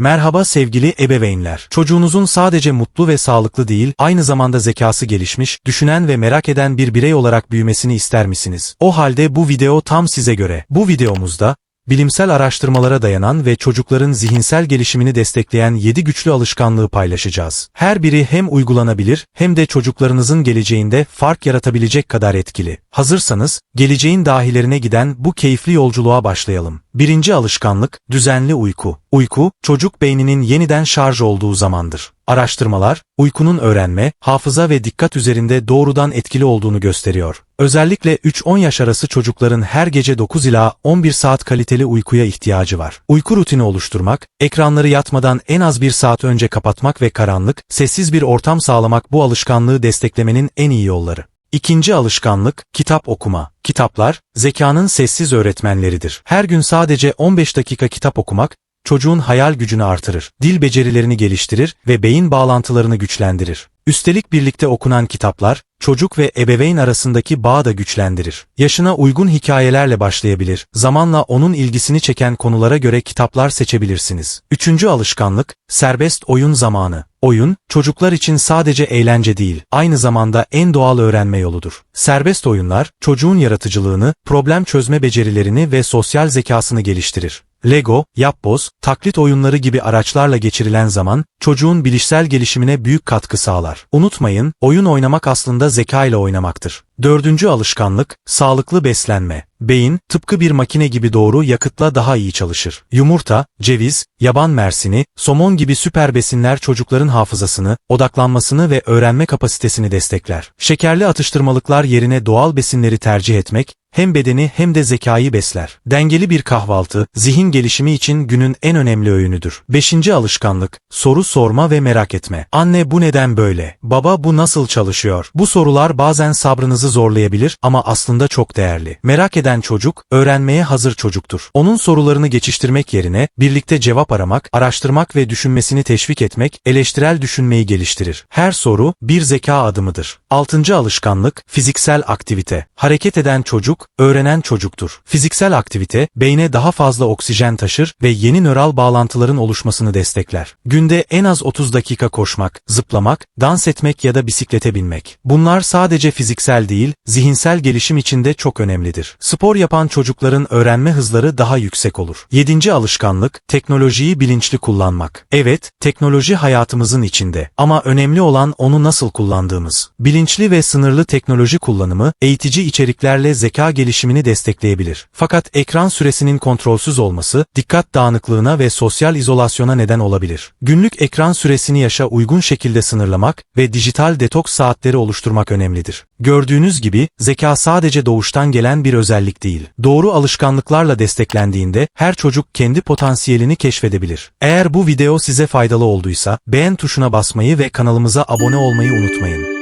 Merhaba sevgili ebeveynler. Çocuğunuzun sadece mutlu ve sağlıklı değil, aynı zamanda zekası gelişmiş, düşünen ve merak eden bir birey olarak büyümesini ister misiniz? O halde bu video tam size göre. Bu videomuzda, bilimsel araştırmalara dayanan ve çocukların zihinsel gelişimini destekleyen 7 güçlü alışkanlığı paylaşacağız. Her biri hem uygulanabilir hem de çocuklarınızın geleceğinde fark yaratabilecek kadar etkili. Hazırsanız, geleceğin dahilerine giden bu keyifli yolculuğa başlayalım. Birinci alışkanlık, düzenli uyku. Uyku, çocuk beyninin yeniden şarj olduğu zamandır. Araştırmalar, uykunun öğrenme, hafıza ve dikkat üzerinde doğrudan etkili olduğunu gösteriyor. Özellikle 3-10 yaş arası çocukların her gece 9 ila 11 saat kaliteli uykuya ihtiyacı var. Uyku rutini oluşturmak, ekranları yatmadan en az bir saat önce kapatmak ve karanlık, sessiz bir ortam sağlamak bu alışkanlığı desteklemenin en iyi yolları. İkinci alışkanlık, kitap okuma. Kitaplar, zekanın sessiz öğretmenleridir. Her gün sadece 15 dakika kitap okumak, çocuğun hayal gücünü artırır, dil becerilerini geliştirir ve beyin bağlantılarını güçlendirir. Üstelik birlikte okunan kitaplar, çocuk ve ebeveyn arasındaki bağı da güçlendirir. Yaşına uygun hikayelerle başlayabilir, zamanla onun ilgisini çeken konulara göre kitaplar seçebilirsiniz. Üçüncü alışkanlık, serbest oyun zamanı. Oyun, çocuklar için sadece eğlence değil, aynı zamanda en doğal öğrenme yoludur. Serbest oyunlar, çocuğun yaratıcılığını, problem çözme becerilerini ve sosyal zekasını geliştirir. Lego, yapboz, taklit oyunları gibi araçlarla geçirilen zaman, çocuğun bilişsel gelişimine büyük katkı sağlar. Unutmayın, oyun oynamak aslında zeka ile oynamaktır. Dördüncü alışkanlık, sağlıklı beslenme. Beyin, tıpkı bir makine gibi doğru yakıtla daha iyi çalışır. Yumurta, ceviz, yaban mersini, somon gibi süper besinler çocukların hafızasını, odaklanmasını ve öğrenme kapasitesini destekler. Şekerli atıştırmalıklar yerine doğal besinleri tercih etmek, hem bedeni hem de zekayı besler. Dengeli bir kahvaltı, zihin gelişimi için günün en önemli öğünüdür. Beşinci alışkanlık, soru sorma ve merak etme. Anne bu neden böyle? Baba bu nasıl çalışıyor? Bu sorular bazen sabrınızı zorlayabilir ama aslında çok değerli. Merak eden çocuk, öğrenmeye hazır çocuktur. Onun sorularını geçiştirmek yerine, birlikte cevap aramak, araştırmak ve düşünmesini teşvik etmek, eleştirel düşünmeyi geliştirir. Her soru, bir zeka adımıdır. Altıncı alışkanlık, fiziksel aktivite. Hareket eden çocuk, öğrenen çocuktur. Fiziksel aktivite, beyne daha fazla oksijen taşır ve yeni nöral bağlantıların oluşmasını destekler. Günde en az 30 dakika koşmak, zıplamak, dans etmek ya da bisiklete binmek. Bunlar sadece fiziksel değil, zihinsel gelişim için de çok önemlidir. Spor yapan çocukların öğrenme hızları daha yüksek olur. Yedinci alışkanlık, teknolojiyi bilinçli kullanmak. Evet, teknoloji hayatımızın içinde ama önemli olan onu nasıl kullandığımız. Bilinçli ve sınırlı teknoloji kullanımı, eğitici içeriklerle gelişimini destekleyebilir. Fakat ekran süresinin kontrolsüz olması, dikkat dağınıklığına ve sosyal izolasyona neden olabilir. Günlük ekran süresini yaşa uygun şekilde sınırlamak ve dijital detoks saatleri oluşturmak önemlidir. Gördüğünüz gibi, zeka sadece doğuştan gelen bir özellik değil. Doğru alışkanlıklarla desteklendiğinde, her çocuk kendi potansiyelini keşfedebilir. Eğer bu video size faydalı olduysa, beğen tuşuna basmayı ve kanalımıza abone olmayı unutmayın.